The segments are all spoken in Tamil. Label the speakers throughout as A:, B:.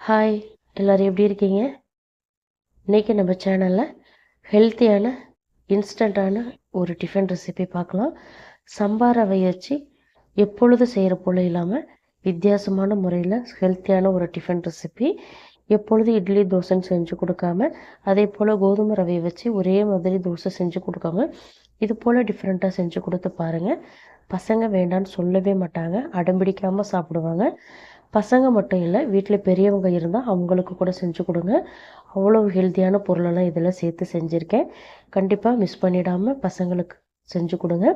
A: ஹாய் எல்லோரும் எப்படி இருக்கீங்க? இன்றைக்கி நம்ம சேனலில் ஹெல்த்தியான இன்ஸ்டண்ட்டான ஒரு டிஃபன் ரெசிபி பார்க்கலாம். சம்பா ரவை வச்சு எப்பொழுது செய்கிற போல் இல்லாமல் வித்தியாசமான முறையில் ஹெல்த்தியான ஒரு டிஃபன் ரெசிபி எப்பொழுது இட்லி தோசைன்னு செஞ்சு கொடுக்காம அதே போல் கோதுமை ரவையை வச்சு ஒரே மாதிரி தோசை செஞ்சு கொடுக்காம இது போல் டிஃப்ரெண்ட்டாக செஞ்சு கொடுத்து பாருங்கள் பசங்க வேண்டான்னு சொல்லவே மாட்டாங்க அடம்பிடிக்காமல் சாப்பிடுவாங்க. பசங்க மட்டும் இல்லை வீட்டில் பெரியவங்க இருந்தால் அவங்களுக்கு கூட செஞ்சு கொடுங்க. அவ்வளோ ஹெல்த்தியான பொருளெல்லாம் இதில் சேர்த்து செஞ்சுருக்கேன். கண்டிப்பாக மிஸ் பண்ணிடாமல் பசங்களுக்கு செஞ்சு கொடுங்க.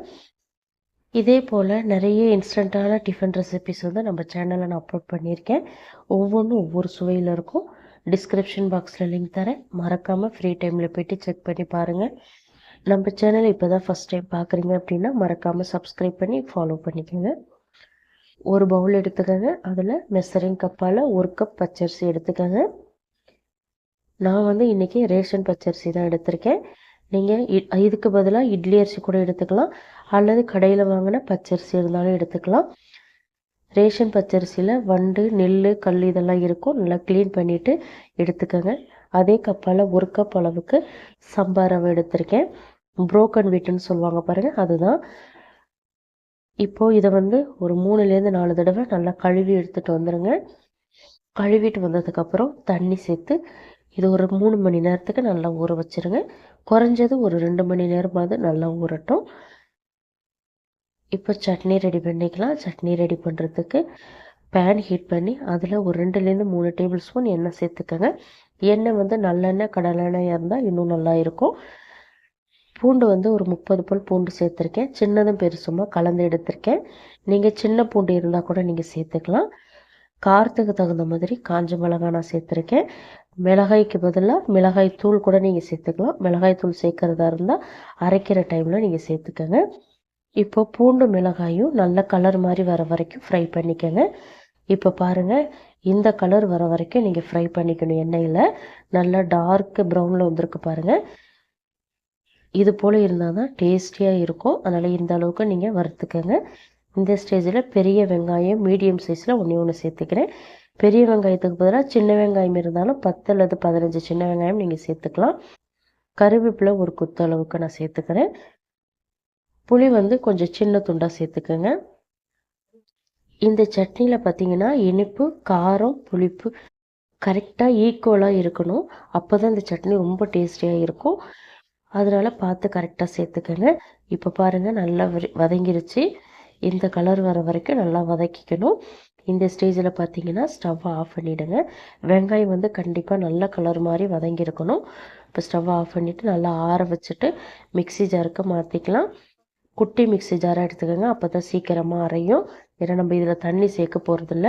A: இதே போல் நிறைய இன்ஸ்டண்ட்டான டிஃபன் ரெசிபிஸ் வந்து நம்ம சேனலில் நான் அப்லோட் பண்ணியிருக்கேன். ஒவ்வொன்றும் ஒவ்வொரு சுவையில் இருக்கும். டிஸ்கிரிப்ஷன் பாக்ஸில் லிங்க் தரேன். மறக்காமல் ஃப்ரீ டைமில் போய்ட்டு செக் பண்ணி பாருங்கள் நம்ம சேனலை இப்போ தான் ஃபஸ்ட் டைம் பார்க்குறீங்க அப்படின்னா மறக்காமல் சப்ஸ்கிரைப் பண்ணி ஃபாலோ பண்ணிக்கோங்க. ஒரு பவுல் எடுத்துக்கோங்க. அதில் மெசரிங் கப்பால் ஒரு கப் பச்சரிசி எடுத்துக்கோங்க. நான் வந்து இன்றைக்கி ரேஷன் பச்சரிசி தான் எடுத்திருக்கேன். நீங்கள் இதுக்கு பதிலாக இட்லி அரிசி கூட எடுத்துக்கலாம். அல்லது கடையில் வாங்கின பச்சரிசி இருந்தாலும் எடுத்துக்கலாம். ரேஷன் பச்சரிசியில் வண்டு நெல் கல் இதெல்லாம் இருக்கும். நல்லா க்ளீன் பண்ணிவிட்டு எடுத்துக்கோங்க. அதே கப்பால் ஒரு கப் அளவுக்கு சம்பா ரவை எடுத்திருக்கேன். புரோக்கன் வீட்டுன்னு சொல்லுவாங்க பாருங்கள் அதுதான். இப்போது இதை வந்து ஒரு மூணுலேருந்து நாலு தடவை நல்லா கழுவி எடுத்துகிட்டு வந்துடுங்க கழுவிட்டு வந்ததுக்கப்புறம் தண்ணி சேர்த்து இது ஒரு மூணு மணி நேரத்துக்கு நல்லா ஊற வச்சுருங்க. குறைஞ்சது ஒரு ரெண்டு மணி நேரமாவது நல்லா ஊறட்டும். இப்போ சட்னி ரெடி பண்ணிக்கலாம். சட்னி ரெடி பண்ணுறதுக்கு பேன் ஹீட் பண்ணி அதில் ஒரு ரெண்டுலேருந்து மூணு டேபிள் ஸ்பூன் எண்ணெய் சேர்த்துக்கோங்க. எண்ணெய் வந்து நல்லெண்ணெய் கடலெண்ணெய் இருந்தால் இன்னும் நல்லா இருக்கும். பூண்டு வந்து ஒரு முப்பது பல் பூண்டு சேர்த்துருக்கேன். சின்னதும் பெருசுமாக கலந்து எடுத்திருக்கேன். நீங்கள் சின்ன பூண்டு இருந்தால் கூட நீங்கள் சேர்த்துக்கலாம். காரத்துக்கு தகுந்த மாதிரி காஞ்ச மிளகாய் நான் சேர்த்துருக்கேன். மிளகாய்க்கு பதிலாக மிளகாய் தூள் கூட நீங்கள் சேர்த்துக்கலாம். மிளகாய் தூள் சேர்க்குறதா இருந்தால் அரைக்கிற டைமில் நீங்கள் சேர்த்துக்கோங்க. இப்போ பூண்டு மிளகாயும் நல்ல கலர் மாதிரி வர வரைக்கும் ஃப்ரை பண்ணிக்கோங்க. இப்போ பாருங்கள் இந்த கலர் வர வரைக்கும் நீங்கள் ஃப்ரை பண்ணிக்கணும் எண்ணெயில். நல்லா டார்க் ப்ரௌனில் வந்திருக்கு பாருங்கள் இது போல் இருந்தால் தான் டேஸ்டியாக இருக்கும். அதனால் இந்த அளவுக்கு நீங்கள் வறுத்துக்கோங்க. இந்த ஸ்டேஜில் பெரிய வெங்காயம் மீடியம் சைஸில் ஒன்று ஒன்று சேர்த்துக்கிறேன். பெரிய வெங்காயத்துக்கு பதிலாக சின்ன வெங்காயம் இருந்தாலும் பத்து அல்லது பதினஞ்சு சின்ன வெங்காயம் நீங்கள் சேர்த்துக்கலாம். கருவேப்பிலை ஒரு குத்து அளவுக்கு நான் சேர்த்துக்கிறேன். புளி வந்து கொஞ்சம் சின்ன துண்டாக சேர்த்துக்கோங்க. இந்த சட்னியில் பார்த்தீங்கன்னா இனிப்பு காரம் புளிப்பு கரெக்டாக ஈக்குவலாக இருக்கணும். அப்போ தான் இந்த சட்னி ரொம்ப டேஸ்டியாக இருக்கும். அதனால் பார்த்து கரெக்டாக சேர்த்துக்கங்க. இப்போ பாருங்கள் நல்லா வதங்கிருச்சு. இந்த கலர் வர வரைக்கும் நல்லா வதக்கிக்கணும். இந்த ஸ்டேஜில் பார்த்தீங்கன்னா ஸ்டவ்வை ஆஃப் பண்ணிவிடுங்க வெங்காயம் வந்து கண்டிப்பாக நல்ல கலர் மாதிரி வதங்கியிருக்கணும். இப்போ ஸ்டவ்வை ஆஃப் பண்ணிவிட்டு நல்லா ஆற வச்சுட்டு மிக்சி ஜாருக்கு மாற்றிக்கலாம் குட்டி மிக்சி ஜாராக எடுத்துக்கோங்க. அப்போ தான் சீக்கிரமாக அரையும். ஏன்னா நம்ம இதில் தண்ணி சேர்க்க போகிறதில்ல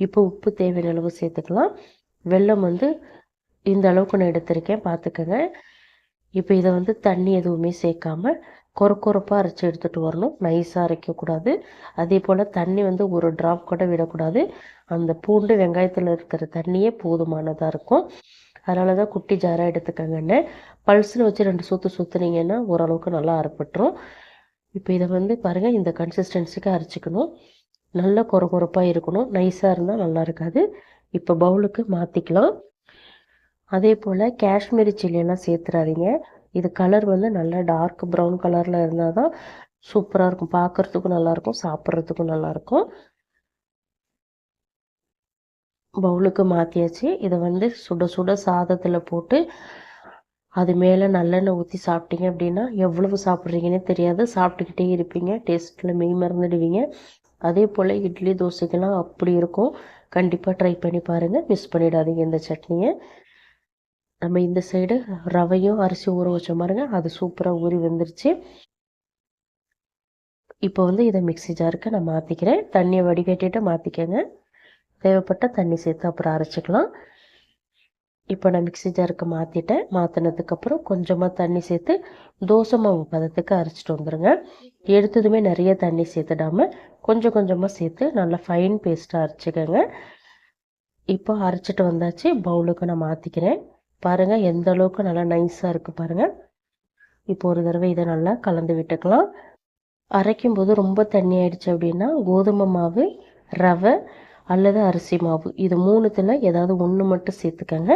A: இப்போ உப்பு தேவையான அளவு சேர்த்துக்கலாம். வெல்லம் வந்து இந்த அளவுக்கு நான் எடுத்திருக்கேன். பார்த்துக்கோங்க இப்போ இதை வந்து தண்ணி எதுவுமே சேர்க்காமல் கொர கொரப்பாக அரைச்சி எடுத்துகிட்டு வரணும். நைஸாக அரைக்கக்கூடாது. அதே போல் தண்ணி வந்து ஒரு ட்ராப் கூட விடக்கூடாது. அந்த பூண்டு வெங்காயத்தில் இருக்கிற தண்ணியே போதுமானதாக இருக்கும். அதனால தான் குட்டி ஜாராக எடுத்துக்கங்கன்னு பல்ஸில் வச்சு ரெண்டு சுற்று சுற்றுனீங்கன்னா ஓரளவுக்கு நல்லா அரைப்பட்டுரும். இப்போ இதை வந்து பாருங்கள் இந்த கன்சிஸ்டன்சிக்கு அரைச்சிக்கணும். நல்லா கொர கொரப்பாக இருக்கணும். நைஸாக இருந்தால் நல்லா இருக்காது. இப்போ பவுலுக்கு மாற்றிக்கலாம் அதே போல் காஷ்மீரி சில்லியெல்லாம் சேர்த்துறாதீங்க. இது கலர் வந்து நல்லா டார்க் ப்ரௌன் கலரில் இருந்தால் தான் சூப்பராக இருக்கும். பார்க்குறதுக்கும் நல்லாயிருக்கும் சாப்பிட்றதுக்கும் நல்லாயிருக்கும் பவுலுக்கு மாற்றியாச்சு இதை வந்து சுட சுட சாதத்தில் போட்டு அது மேலே நல்லெண்ணெய் ஊற்றி சாப்பிட்டீங்க அப்படின்னா எவ்வளவு சாப்பிட்றீங்கன்னே தெரியாது. சாப்பிட்டுக்கிட்டே இருப்பீங்க. டேஸ்ட்டில் மெய் மறந்துடுவீங்க. அதே போல் இட்லி தோசைக்கெல்லாம் அப்படி இருக்கும். கண்டிப்பாக ட்ரை பண்ணி பாருங்கள் மிஸ் பண்ணிடாதீங்க இந்த சட்னியை. நம்ம இந்த சைடு ரவையும் அரிசி ஊற வச்ச பாருங்க அது சூப்பராக ஊறி வந்துருச்சு. இப்போ வந்து இதை மிக்சி ஜாருக்கு நான் மாற்றிக்கிறேன் தண்ணியை வடிகட்டிட்டு மாற்றிக்கங்க தேவைப்பட்ட தண்ணி சேர்த்து அப்புறம் அரைச்சிக்கலாம். இப்போ நான் மிக்சி ஜாருக்கு மாற்றிட்டேன் மாற்றினதுக்கப்புறம் கொஞ்சமாக தண்ணி சேர்த்து தோசை மாவு பதத்துக்கு அரைச்சிட்டு வந்துடுங்க எடுத்ததுமே நிறைய தண்ணி சேர்த்துடாமல் கொஞ்சம் கொஞ்சமாக சேர்த்து நல்லா ஃபைன் பேஸ்ட்டாக அரைச்சிக்கோங்க. இப்போ அரைச்சிட்டு வந்தாச்சு. பவுலுக்கு நான் மாற்றிக்கிறேன் பாருங்கள் எந்த அளவுக்கு நல்லா நைஸாக இருக்குது பாருங்கள் இப்போ ஒரு தடவை இதை நல்லா கலந்து விட்டுக்கலாம். அரைக்கும் போது ரொம்ப தண்ணி ஆயிடுச்சு அப்படின்னா கோதுமை மாவு ரவை அல்லது அரிசி மாவு. இது மூணுத்தில் ஏதாவது ஒன்று மட்டும் சேர்த்துக்கங்க.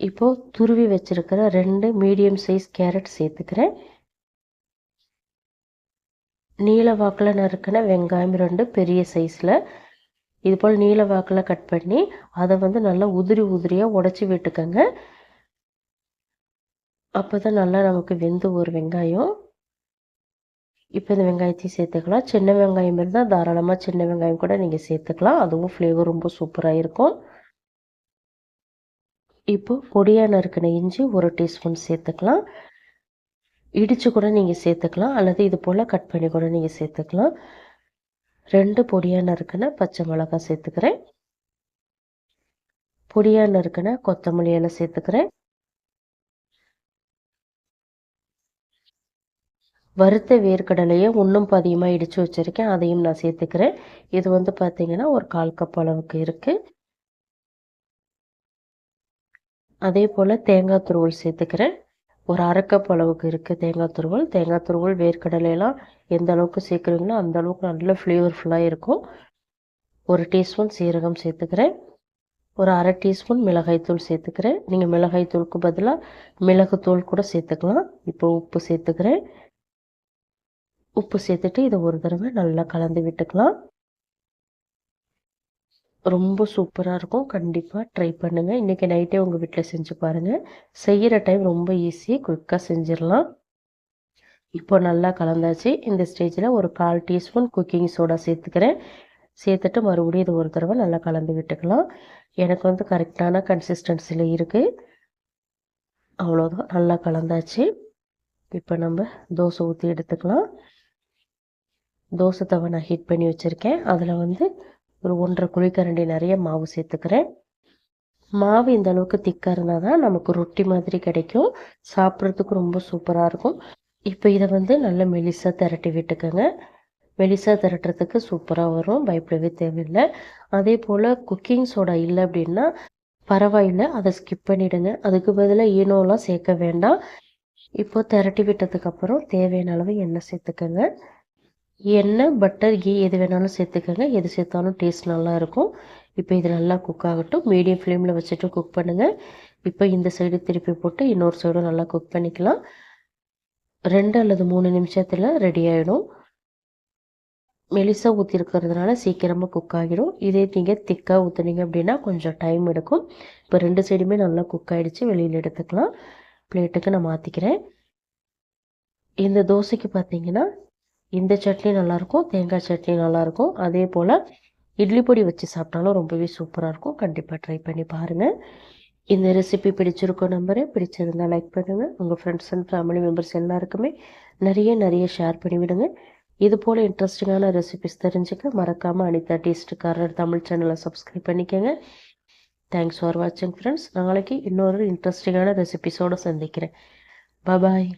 A: இப்போது துருவி வச்சுருக்கிற ரெண்டு மீடியம் சைஸ் கேரட் சேர்த்துக்கிறேன். நீல வாக்கில் நறுக்கின வெங்காயம் ரெண்டு பெரிய சைஸில் இது போல் நீல வாக்கில் கட் பண்ணி அதை வந்து நல்லா உதிரி உதிரியாக உடச்சி விட்டுக்கோங்க. அப்போ தான் நல்லா நமக்கு வெந்து ஒரு வெங்காயம். இப்போ இந்த வெங்காயத்தையும் சேர்த்துக்கலாம். சின்ன வெங்காயம் இருந்தால் தாராளமாக சின்ன வெங்காயம் கூட நீங்கள் சேர்த்துக்கலாம். அதுவும் ஃப்ளேவர் ரொம்ப சூப்பராக இருக்கும். இப்போ பொடியாக நறுக்கின இஞ்சி ஒரு டீஸ்பூன் சேர்த்துக்கலாம். இடித்து கூட நீங்கள் சேர்த்துக்கலாம். அல்லது இது போல் கட் பண்ணி கூட நீங்கள் சேர்த்துக்கலாம். ரெண்டு பொடியாக நறுக்கின பச்சை மிளகாய் சேர்த்துக்கிறேன். பொடியாக நறுக்கின கொத்தமல்லி எல்லாம் சேர்த்துக்கிறேன். வறுத்த வேர்க்கடலையை ஒன்றும் பதியமாக இடித்து வச்சுருக்கேன். அதையும் நான் சேர்த்துக்கிறேன். இது வந்து பார்த்திங்கன்னா ஒரு கால் கப் அளவுக்கு இருக்குது அதே போல் தேங்காய் துருவல் சேர்த்துக்கிறேன். ஒரு அரைக்கப் அளவுக்கு இருக்குது தேங்காய் துருவல். தேங்காய் துருவல் வேர்க்கடலையெல்லாம் எந்த அளவுக்கு சேர்க்குறீங்களோ அந்த அளவுக்கு நல்ல ஃப்ளேவர்ஃபுல்லாக இருக்கும். ஒரு டீஸ்பூன் சீரகம் சேர்த்துக்கிறேன். ஒரு அரை டீஸ்பூன் மிளகாய்த்தூள் சேர்த்துக்கிறேன். நீங்கள் மிளகாய்த்தூளுக்கு பதிலாக மிளகுத்தூள் கூட சேர்த்துக்கலாம். இப்போ உப்பு சேர்த்துக்கிறேன். உப்பு சேர்த்துட்டு இதை ஒரு தடவை நல்லா கலந்து விட்டுக்கலாம். ரொம்ப சூப்பராக இருக்கும். கண்டிப்பாக ட்ரை பண்ணுங்கள் இன்றைக்கி நைட்டே உங்கள் வீட்டில் செஞ்சு பாருங்கள் செய்கிற டைம் ரொம்ப ஈஸி குயிக்காக செஞ்சிடலாம். இப்போ நல்லா கலந்தாச்சு. இந்த ஸ்டேஜில் ஒரு கால் டீஸ்பூன் குக்கிங் சோடா சேர்த்துக்கிறேன். சேர்த்துட்டு மறுபடியும் இது ஒரு தடவை நல்லா கலந்து விட்டுக்கலாம். எனக்கு வந்து கரெக்டான கன்சிஸ்டன்சியில் இருக்குது அவ்வளோதான் நல்லா கலந்தாச்சு. இப்போ நம்ம தோசை ஊற்றி எடுத்துக்கலாம். தோசை தவை நான் ஹீட் பண்ணி வச்சுருக்கேன். அதில் வந்து ஒரு ஒன்றரை குழிக்கரண்டி நிறைய மாவு சேர்த்துக்கிறேன். மாவு இந்த அளவுக்கு திக்காக இருந்தால் தான் நமக்கு ரொட்டி மாதிரி கிடைக்கும். சாப்பிட்றதுக்கு ரொம்ப சூப்பராக இருக்கும். இப்போ இதை வந்து நல்லா மெலிசாக திரட்டி விட்டுக்கோங்க. மெலிசாக திரட்டுறதுக்கு சூப்பராக வரும். பயப்படவே தேவையில்லை. அதே போல் குக்கிங் சோடா இல்லை அப்படின்னா பரவாயில்லை. அதை ஸ்கிப் பண்ணிவிடுங்க அதுக்கு பதிலாக ஈனோலாம் சேர்க்க வேண்டாம். இப்போ திரட்டி விட்டதுக்கப்புறம் தேவையான அளவு எண்ணெய் சேர்த்துக்கோங்க. எண்ணெய் பட்டர் கீ எது வேணாலும் சேர்த்துக்கோங்க. எது சேர்த்தாலும் டேஸ்ட் நல்லா இருக்கும் இப்போ இது நல்லா குக் ஆகட்டும். மீடியம் ஃப்ளேமில் வச்சுட்டு குக் பண்ணுங்கள் இப்போ இந்த சைடு திருப்பி போட்டு இன்னொரு சைடும் நல்லா குக் பண்ணிக்கலாம். ரெண்டு அல்லது மூணு நிமிஷத்தில் ரெடி ஆகிடும் மெலிசாக ஊற்றிருக்கிறதுனால சீக்கிரமாக குக் ஆகிடும். இதே நீங்கள் திக்காக ஊற்றுனீங்க அப்படின்னா கொஞ்சம் டைம் எடுக்கும். இப்போ ரெண்டு சைடுமே நல்லா குக் ஆகிடுச்சு வெளியில் எடுத்துக்கலாம். பிளேட்டுக்கு நான் மாற்றிக்கிறேன் இந்த தோசைக்கு பார்த்தீங்கன்னா இந்த சட்னி நல்லாயிருக்கும் தேங்காய் சட்னி நல்லாயிருக்கும் அதே போல் இட்லி பொடி வச்சு சாப்பிட்டாலும் ரொம்பவே சூப்பராக இருக்கும். கண்டிப்பாக ட்ரை பண்ணி பாருங்கள் இந்த ரெசிபி பிடிச்சிருக்கோம் நம்பரு பிடிச்சிருந்தால் லைக் பண்ணுங்கள் உங்கள் ஃப்ரெண்ட்ஸ் அண்ட் ஃபேமிலி மெம்பர்ஸ் எல்லாருக்குமே நிறைய நிறைய ஷேர் பண்ணிவிடுங்க இது போல் இன்ட்ரெஸ்டிங்கான ரெசிபிஸ் தெரிஞ்சுக்க மறக்காமல் அனிதா டேஸ்ட்டுக்காரர் தமிழ் சேனலை சப்ஸ்கிரைப் பண்ணிக்கோங்க. தேங்க்ஸ் ஃபார் வாட்சிங் ஃப்ரெண்ட்ஸ் நாளைக்கு இன்னொரு இன்ட்ரெஸ்டிங்கான ரெசிபிஸோடு சந்திக்கிறேன். பாய்